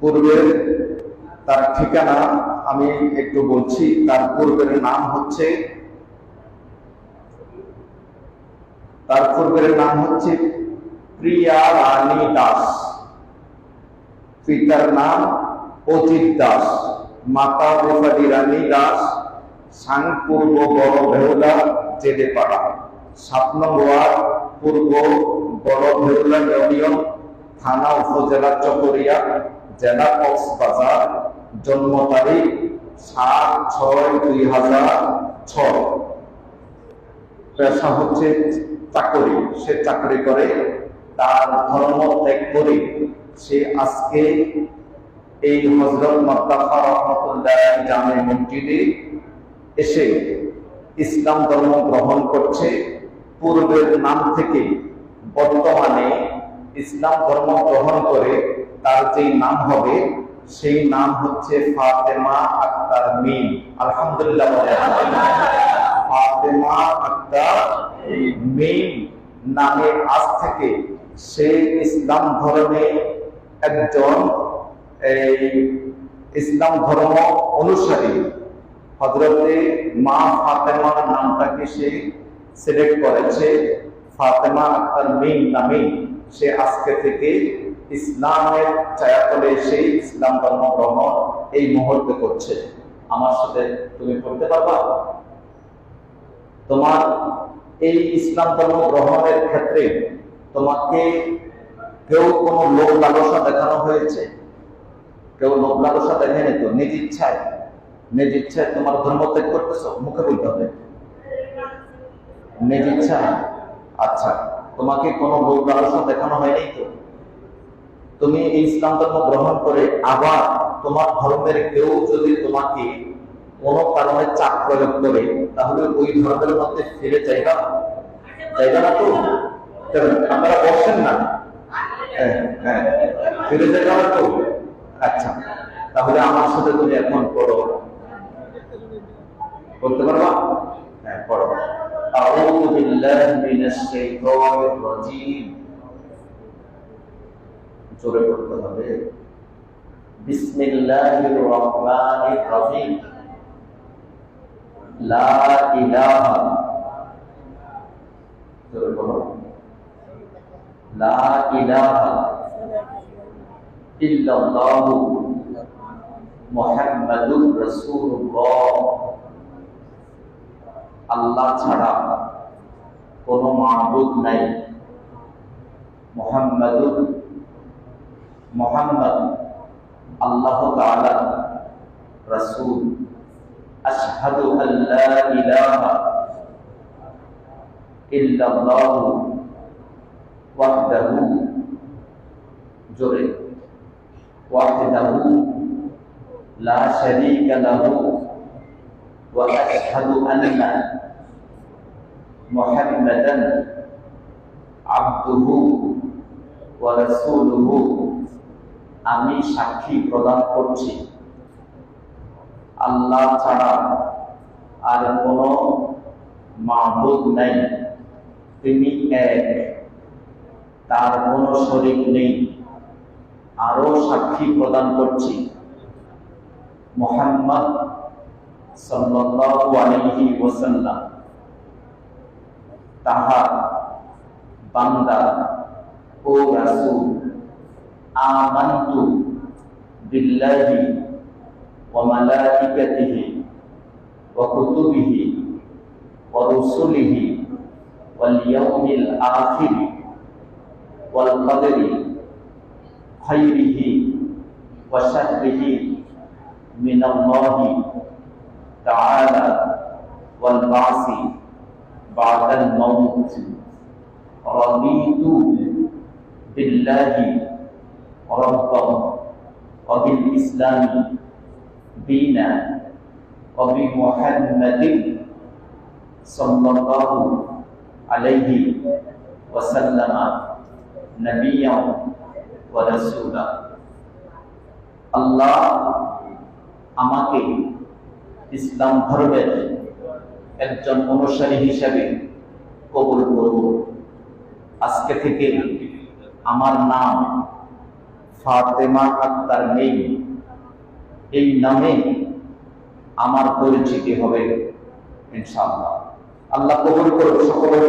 পূর্বের তার ঠিকানা আমি একটু বলছি, তার পূর্বের নাম হচ্ছে তার পূর্বের নাম হচ্ছে প্রিয়া রানী দাস। পিতার নাম অজিত দাস, মাতা রূপালী রানী দাস, সাং পূর্ব বড় বেহুলা জেদেপাড়া সাত নম্বর পূর্ব বড় বেহুলা ইউনিয়ন, থানা উপজেলা চকরিয়া। জেলা কক্সবাজার জন্ম তারিখ সাত ছয় দুই হাজার ছয়। পেশা হচ্ছে চাকরি। সে চাকরি করে, তার ধর্ম ত্যাগ করে সে আজকে এই হজরত মদ্দাফা রহমতুল্লাহ জামে মসজিদে এসে ইসলাম ধর্ম গ্রহণ করছে। পূর্বের নাম থেকে বর্তমানে ইসলাম ধর্ম গ্রহণ করে তার যেই নাম হবে, সেই নাম হচ্ছে ফাতেমা আক্তার মিম। আলহামদুলিল্লাহ। ফাতেমা আক্তার মিম নামে আজ থেকে সে ইসলাম ধর্মে একজন, এই ইসলাম ধর্ম অনুসারী। হজরতে মা ফাতেমার নামটাকে সে সিলেক্ট করেছে, ফাতেমা আক্তার মিম নামে। সে আজকে থেকে ইসলামের ছায়াতলে এসে ইসলাম ধর্ম গ্রহণ এই মুহূর্তে করছে। আমার সাথে তুমি করতে পারবা? তোমার এই ইসলাম ধর্ম গ্রহণের ক্ষেত্রে তোমাকে কেউ কোনো লোক লালসা দেখানো হয়েছে? কেউ লোক লালসা দেখেনি তো? নিজ ইচ্ছায়? নিজ ইচ্ছায় তোমার ধর্ম ত্যাগ করতেছো? মুখে বলতে হবে। নিজ ইচ্ছা? আচ্ছা। তোমাকে কোনো লোক লালসা দেখানো হয়নি তো? তুমি এই ইসলাম ধর্ম গ্রহণ করে আবার তোমার ধর্মের কেউ যদি তোমাকে কোনো কারণে চাপ প্রয়োগ করে, তাহলে ওই ধর্মের মধ্যে ফিরে যাইবা? যাইবা না তো? আপনারা বসছেন না। হ্যাঁ হ্যাঁ। ফিরে যাইবা না তো? আচ্ছা। তাহলে আমার সাথে তুমি এখন পড়ো। করতে পারবা? হ্যাঁ পড়ো। أعوذ بالله من الشيطان الرجيم জোরে পড়তে হবে বিসমিল্লাহির রহমানির রহিম লা ইলাহা জোরে বলো লা ইলাহা ইল্লাল্লাহু মুহাম্মাদুর রাসূলুল্লাহ আল্লাহ ছাড়া কোনো মাহবুদ নাই মুহাম্মাদুর মোহাম্মদ আল্লাহ তাআলা রাসূল আশহাদু আল্লা ইলাহা ইল্লাল্লাহ ওয়াহদাহু জোরে ওয়াহদাহু লা শারীকা লাহু ওয়া আশহাদু আন্না আবদুহু ওয়া রাসূলুহু। আমি সাক্ষী প্রদান করছি। আল্লাহ ছাড়া আর কোন মাহবুদ নাই। তিনি এক। তার কোন শরীর নেই। আরও সাক্ষী প্রদান করছি। মোহাম্মদ সাল্লাল্লাহু আলাইহি ওয়াসাল্লাম। তাহার বান্দা ও রাসূল আমানতু বিল্লাহি ওয়া মালাইকাতিহি ওয়া কুতুবিহি ওয়া রুসুলিহি ওয়াল ইয়াউমিল আখির ওয়াল কদরি খাইরিহি ওয়া শাররিহি মিনাল্লাহি তাআলা ওয়াল বাসি। বাদাল মাউত রাদিতু বিল্লাহি ربا وبالإسلام دينا وبمحمد صلى الله عليه وسلم نبيا ورسولا আল্লাহ আমাকে ইসলাম ধর্মের একজন অনুসারী হিসাবে কবুল করব। আজকে থেকে আমার নাম ফাতেমা আক্তার নেই। এই নামে আমার পরিচিতি হবে, ইনশাআল্লাহ। আল্লাহ কবুল করুন সকলের